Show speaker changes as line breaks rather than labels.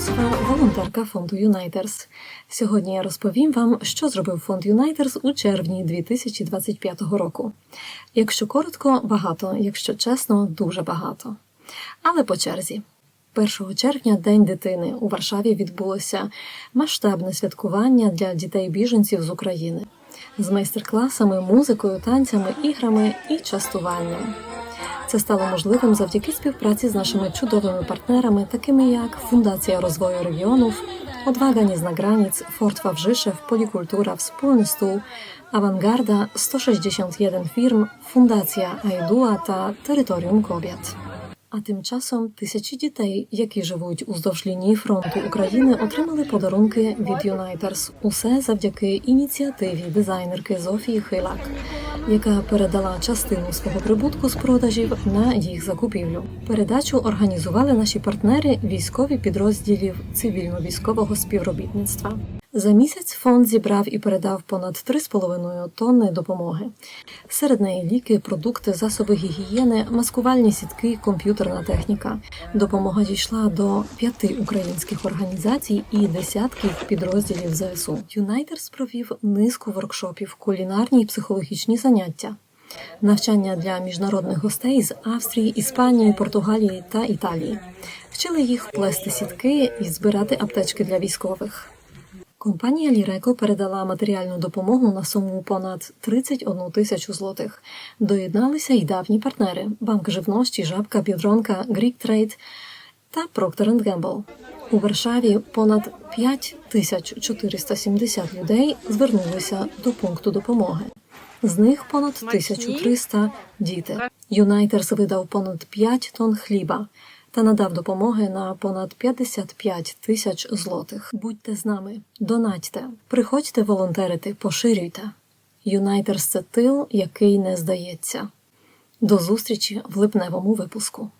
Юсова, волонтерка фонду Юнайтерс. Сьогодні я розповім вам, що зробив фонд Юнайтерс у червні 2025 року. Якщо коротко, багато, якщо чесно, дуже багато. Але по черзі. 1 червня, День дитини, у Варшаві відбулося масштабне святкування для дітей-біженців з України з майстер-класами, музикою, танцями, іграми і частуванням. Це стало можливим завдяки співпраці з нашими чудовими партнерами, такими як Фундація розвою регіонів, Odwaga nie zna granic, Fort Wawrzyszew, Polikultura, Wspólny Stół, Awangarda, 161 firm, Fundacja Aidua та Територіум Kobiet. А тим часом тисячі дітей, які живуть уздовж лінії фронту України, отримали подарунки від Юнайтерс. Усе завдяки ініціативі дизайнерки Зофії Хилак, Яка передала частину свого прибутку з продажів на їх закупівлю. Передачу організували наші партнери військові підрозділів цивільно-військового співробітництва. За місяць фонд зібрав і передав понад 3,5 тонни допомоги. Серед неї ліки, продукти, засоби гігієни, маскувальні сітки, комп'ютерна техніка. Допомога дійшла до п'яти українських організацій і десятків підрозділів ЗСУ. Юнайтерс провів низку воркшопів, кулінарні і психологічні заняття. Навчання для міжнародних гостей з Австрії, Іспанії, Португалії та Італії. Вчили їх плести сітки і збирати аптечки для військових. Компанія Ліреко передала матеріальну допомогу на суму понад 31 тисячу злотих. Доєдналися й давні партнери: Банк живності, Жабка, Підронка, Greek Trade та Procter Gamble. У Варшаві понад 5470 людей звернулися до пункту допомоги. З них понад 1300 – діти. Юнайтерс видав понад 5 тонн хліба та надав допомоги на понад 55 тисяч злотих. Будьте з нами, донатьте, приходьте волонтерити, поширюйте. Юнайтерс це тил, який не здається. До зустрічі в липневому випуску.